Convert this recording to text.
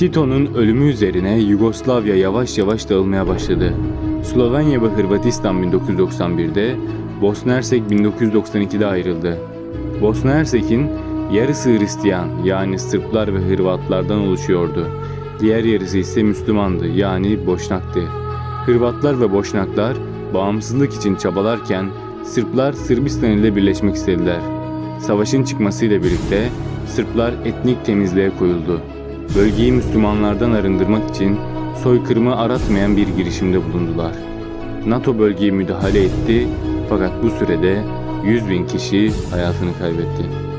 Tito'nun ölümü üzerine Yugoslavya yavaş yavaş dağılmaya başladı. Slovenya ve Hırvatistan 1991'de, Bosna Hersek 1992'de ayrıldı. Bosna Hersek'in yarısı Hristiyan yani Sırplar ve Hırvatlardan oluşuyordu. Diğer yarısı ise Müslümandı yani Boşnaktı. Hırvatlar ve Boşnaklar bağımsızlık için çabalarken Sırplar Sırbistan ile birleşmek istediler. Savaşın çıkmasıyla birlikte Sırplar etnik temizliğe koyuldu. Bölgeyi Müslümanlardan arındırmak için soykırımı aratmayan bir girişimde bulundular. NATO bölgeye müdahale etti fakat bu sürede 100 bin kişi hayatını kaybetti.